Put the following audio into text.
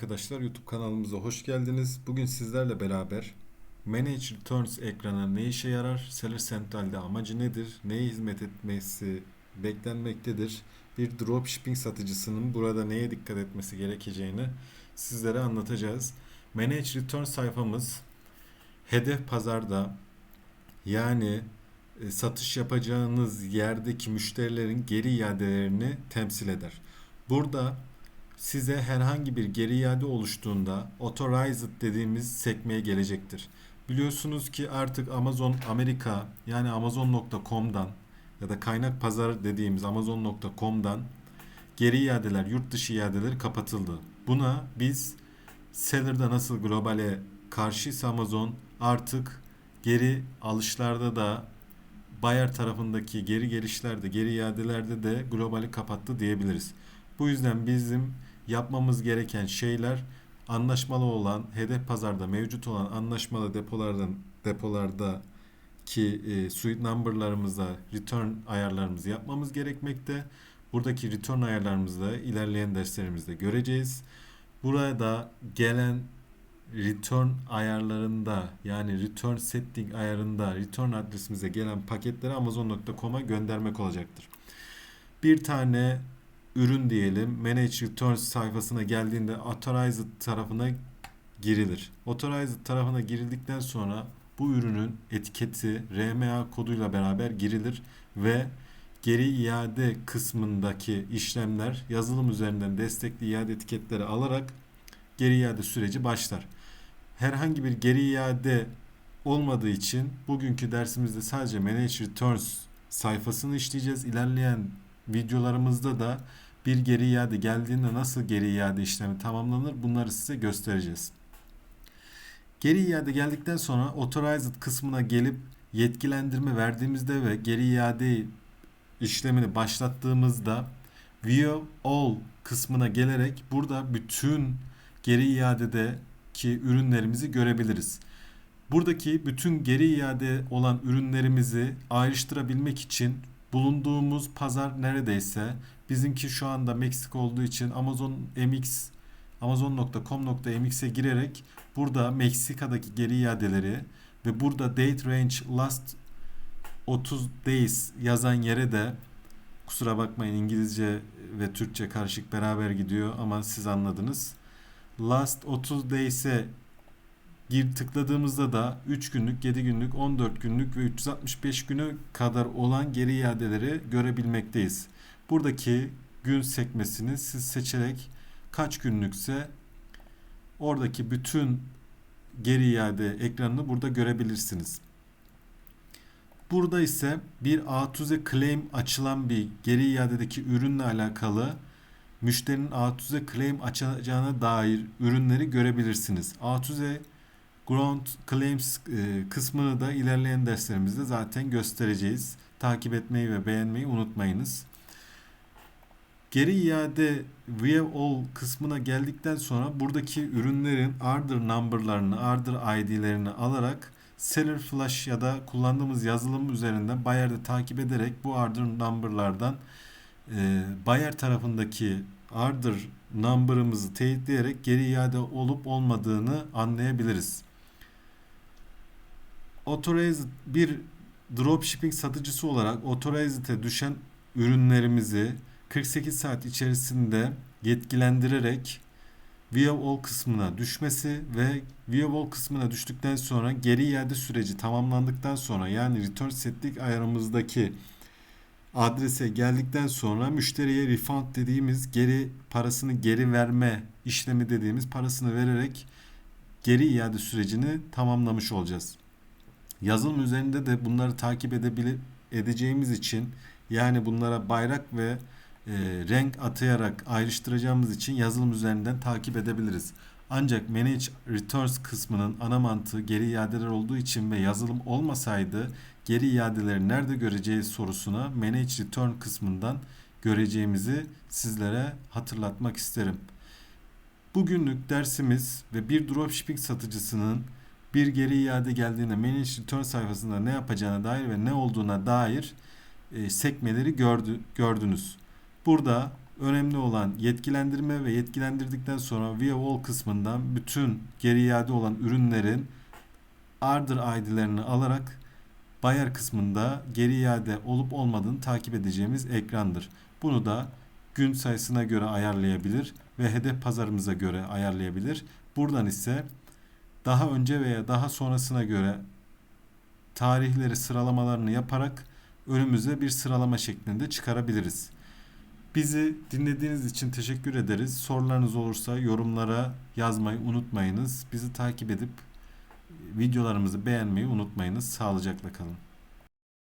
arkadaşlar YouTube kanalımıza hoş geldiniz. Bugün sizlerle beraber Manage Returns ekranı ne işe yarar? Seller Central'de amacı nedir? Neye hizmet etmesi beklenmektedir? Bir dropshipping satıcısının burada neye dikkat etmesi gerekeceğini sizlere anlatacağız. Manage Return sayfamız hedef pazarda yani e, satış yapacağınız yerdeki müşterilerin geri iadelerini temsil eder. Burada size herhangi bir geri iade oluştuğunda authorized dediğimiz sekmeye gelecektir. Biliyorsunuz ki artık Amazon Amerika yani amazon.com'dan ya da kaynak pazar dediğimiz amazon.com'dan geri iadeler, yurt dışı iadeleri kapatıldı. Buna biz seller'da nasıl globale karşıysa Amazon artık geri alışlarda da buyer tarafındaki geri gelişlerde, geri iadelerde de globali kapattı diyebiliriz. Bu yüzden bizim yapmamız gereken şeyler anlaşmalı olan, hedef pazarda mevcut olan anlaşmalı depolardan depolarda ki e, suite number'larımıza return ayarlarımızı yapmamız gerekmekte. Buradaki return ayarlarımızı da ilerleyen derslerimizde göreceğiz. Burada gelen return ayarlarında yani return setting ayarında return adresimize gelen paketleri amazon.com'a göndermek olacaktır. Bir tane ürün diyelim Manage Returns sayfasına geldiğinde Authorized tarafına girilir. Authorized tarafına girildikten sonra bu ürünün etiketi RMA koduyla beraber girilir ve geri iade kısmındaki işlemler yazılım üzerinden destekli iade etiketleri alarak geri iade süreci başlar. Herhangi bir geri iade olmadığı için bugünkü dersimizde sadece Manage Returns sayfasını işleyeceğiz. İlerleyen videolarımızda da bir geri iade geldiğinde nasıl geri iade işlemi tamamlanır bunları size göstereceğiz. Geri iade geldikten sonra authorized kısmına gelip yetkilendirme verdiğimizde ve geri iade işlemini başlattığımızda view all kısmına gelerek burada bütün geri iadedeki ürünlerimizi görebiliriz. Buradaki bütün geri iade olan ürünlerimizi ayrıştırabilmek için bulunduğumuz pazar neredeyse bizimki şu anda Meksika olduğu için Amazon MX amazon.com.mx'e girerek burada Meksika'daki geri iadeleri ve burada date range last 30 days yazan yere de kusura bakmayın İngilizce ve Türkçe karışık beraber gidiyor ama siz anladınız. Last 30 days'e gir tıkladığımızda da 3 günlük, 7 günlük, 14 günlük ve 365 günü kadar olan geri iadeleri görebilmekteyiz. Buradaki gün sekmesini siz seçerek kaç günlükse oradaki bütün geri iade ekranını burada görebilirsiniz. Burada ise bir A2Z claim açılan bir geri iadedeki ürünle alakalı müşterinin A2Z claim açacağına dair ürünleri görebilirsiniz. A2Z Ground Claims e, kısmını da ilerleyen derslerimizde zaten göstereceğiz. Takip etmeyi ve beğenmeyi unutmayınız. Geri iade View All kısmına geldikten sonra buradaki ürünlerin order number'larını, order ID'lerini alarak Seller Flash ya da kullandığımız yazılım üzerinden Buyer'de takip ederek bu order number'lardan e, Buyer tarafındaki order number'ımızı teyitleyerek geri iade olup olmadığını anlayabiliriz. Authorized bir dropshipping satıcısı olarak Authorized'e düşen ürünlerimizi 48 saat içerisinde yetkilendirerek View All kısmına düşmesi ve View All kısmına düştükten sonra geri iade süreci tamamlandıktan sonra yani return setlik ayarımızdaki adrese geldikten sonra müşteriye refund dediğimiz geri parasını geri verme işlemi dediğimiz parasını vererek geri iade sürecini tamamlamış olacağız. Yazılım üzerinde de bunları takip edebilir edeceğimiz için yani bunlara bayrak ve e, renk atayarak ayrıştıracağımız için yazılım üzerinden takip edebiliriz. Ancak Manage Returns kısmının ana mantığı geri iadeler olduğu için ve yazılım olmasaydı geri iadeleri nerede göreceğiz sorusuna Manage Return kısmından göreceğimizi sizlere hatırlatmak isterim. Bugünlük dersimiz ve bir dropshipping satıcısının bir geri iade geldiğinde Manage Return sayfasında ne yapacağına dair ve ne olduğuna dair e, sekmeleri gördü, gördünüz. Burada Önemli olan yetkilendirme ve yetkilendirdikten sonra Via All kısmından bütün geri iade olan ürünlerin order ID'lerini alarak Buyer kısmında geri iade olup olmadığını takip edeceğimiz ekrandır. Bunu da gün sayısına göre ayarlayabilir ve hedef pazarımıza göre ayarlayabilir. Buradan ise daha önce veya daha sonrasına göre tarihleri sıralamalarını yaparak önümüze bir sıralama şeklinde çıkarabiliriz. Bizi dinlediğiniz için teşekkür ederiz. Sorularınız olursa yorumlara yazmayı unutmayınız. Bizi takip edip videolarımızı beğenmeyi unutmayınız. Sağlıcakla kalın.